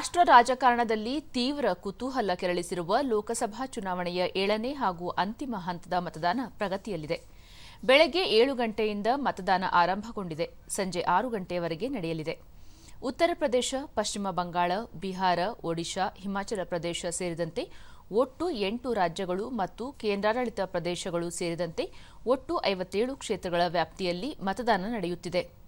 ರಾಷ್ಟ್ರ ರಾಜಕಾರಣದಲ್ಲಿ ತೀವ್ರ ಕುತೂಹಲ ಕೆರಳಿಸಿರುವ ಲೋಕಸಭಾ ಚುನಾವಣೆಯ ಏಳನೇ ಹಾಗೂ ಅಂತಿಮ ಹಂತದ ಮತದಾನ ಪ್ರಗತಿಯಲ್ಲಿದೆ. ಬೆಳಗ್ಗೆ ಏಳು ಗಂಟೆಯಿಂದ ಮತದಾನ ಆರಂಭಗೊಂಡಿದೆ. ಸಂಜೆ ಆರು ಗಂಟೆಯವರೆಗೆ ನಡೆಯಲಿದೆ. ಉತ್ತರ ಪ್ರದೇಶ, ಪಶ್ಚಿಮ ಬಂಗಾಳ, ಬಿಹಾರ, ಒಡಿಶಾ, ಹಿಮಾಚಲ ಪ್ರದೇಶ ಸೇರಿದಂತೆ ಒಟ್ಟು ಎಂಟು ರಾಜ್ಯಗಳು ಮತ್ತು ಕೇಂದ್ರಾಡಳಿತ ಪ್ರದೇಶಗಳು ಸೇರಿದಂತೆ ಒಟ್ಟು ಐವತ್ತೇಳು ಕ್ಷೇತ್ರಗಳ ವ್ಯಾಪ್ತಿಯಲ್ಲಿ ಮತದಾನ ನಡೆಯುತ್ತಿದೆ.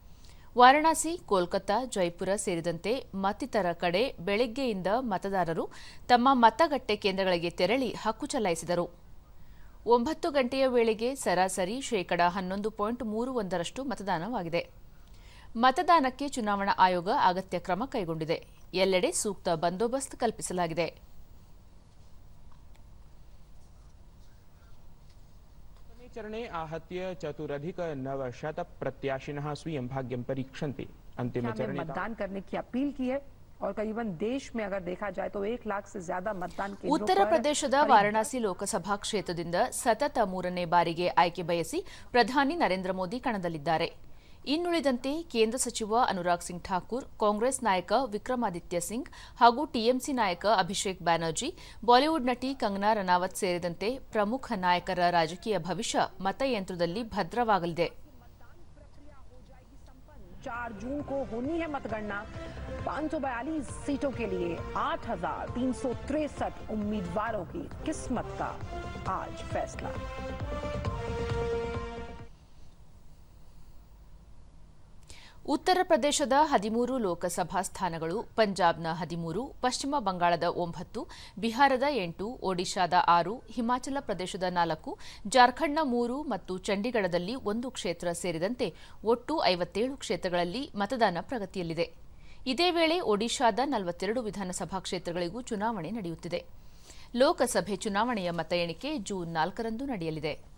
ವಾರಣಾಸಿ ಕೋಲ್ಕತಾ ಜೈಪುರ ಸೇರಿದಂತೆ ಮತ್ತಿತರ ಕಡೆ ಬೆಳಗ್ಗೆಯಿಂದ ಮತದಾರರು ತಮ್ಮ ಮತಗಟ್ಟೆ ಕೇಂದ್ರಗಳಿಗೆ ತೆರಳಿ ಹಕ್ಕು ಚಲಾಯಿಸಿದರು. ಒಂಬತ್ತು ಗಂಟೆಯ ವೇಳೆಗೆ ಸರಾಸರಿ ಶೇಕಡಾ ಹನ್ನೊಂದು ಪಾಯಿಂಟ್ ಮೂರು ಒಂದರಷ್ಟು ಮತದಾನವಾಗಿದೆ. ಮತದಾನಕ್ಕೆ ಚುನಾವಣಾ ಆಯೋಗ ಅಗತ್ಯ ಕ್ರಮ ಕೈಗೊಂಡಿದೆ. ಎಲ್ಲೆಡೆ ಸೂಕ್ತ ಬಂದೋಬಸ್ತ್ ಕಲ್ಪಿಸಲಾಗಿದೆ. चरणे आहत्य चतुरधिक नवशत प्रत्याशिनः स्वीयं भाग्यं परीक्षन्ते अन्तिमे संख्या में चरणे मतदान करने की अपील की है और करीबन देश में अगर देखा जाए तो एक लाख से ज्यादा मतदान केंद्रों ಉತ್ತರ पर ಪ್ರದೇಶದ ವಾರಣಾಸಿ ಲೋಕಸಭಾ ಕ್ಷೇತ್ರದಿಂದ ಸತತ ಮೂರನೇ ಬಾರಿಗೆ ಆಯ್ಕೆ ಬಯಸಿ ಪ್ರಧಾನಿ ನರೇಂದ್ರ ಮೋದಿ ಕಣದಲ್ಲಿದ್ದಾರೆ ಇನ್ನುಳಿದಂತೆ ಕೇಂದ್ರ ಸಚಿವ ಅನುರಾಗ್ ಸಿಂಗ್ ಠಾಕೂರ್ ಕಾಂಗ್ರೆಸ್ ನಾಯಕ ವಿಕ್ರಮಾದಿತ್ಯ ಸಿಂಗ್ ಹಾಗೂ ಟಿಎಂಸಿ ನಾಯಕ ಅಭಿಷೇಕ್ ಬ್ಯಾನರ್ಜಿ ಬಾಲಿವುಡ್ ನಟಿ ಕಂಗನಾ ರನಾವತ್ ಸೇರಿದಂತೆ ಪ್ರಮುಖ ನಾಯಕರ ರಾಜಕೀಯ ಭವಿಷ್ಯ ಮತಯಂತ್ರದಲ್ಲಿ ಭದ್ರವಾಗಲಿದೆ चार जून को होनी है मतगणना 542 सीटों के लिए 8,363 उम्मीदवारों की किस्मत का आज फैसला ಉತ್ತರ ಪ್ರದೇಶದ ಹದಿಮೂರು ಲೋಕಸಭಾ ಸ್ಥಾನಗಳು, ಪಂಜಾಬ್ನ ಹದಿಮೂರು, ಪಶ್ಚಿಮ ಬಂಗಾಳದ ಒಂಬತ್ತು, ಬಿಹಾರದ ಎಂಟು, ಒಡಿಶಾದ ಆರು, ಹಿಮಾಚಲ ಪ್ರದೇಶದ ನಾಲ್ಕು, ಜಾರ್ಖಂಡ್ನ ಮೂರು ಮತ್ತು ಚಂಡೀಗಢದಲ್ಲಿ ಒಂದು ಕ್ಷೇತ್ರ ಸೇರಿದಂತೆ ಒಟ್ಟು ಐವತ್ತೇಳು ಕ್ಷೇತ್ರಗಳಲ್ಲಿ ಮತದಾನ ಪ್ರಗತಿಯಲ್ಲಿದೆ. ಇದೇ ವೇಳೆ ಒಡಿಶಾದ ನಲವತ್ತೆರಡು ವಿಧಾನಸಭಾ ಕ್ಷೇತ್ರಗಳಿಗೂ ಚುನಾವಣೆ ನಡೆಯುತ್ತಿದೆ. ಲೋಕಸಭೆ ಚುನಾವಣೆಯ ಮತ ಎಣಿಕೆ ಜೂನ್ ನಾಲ್ಕರಂದು ನಡೆಯಲಿದೆ.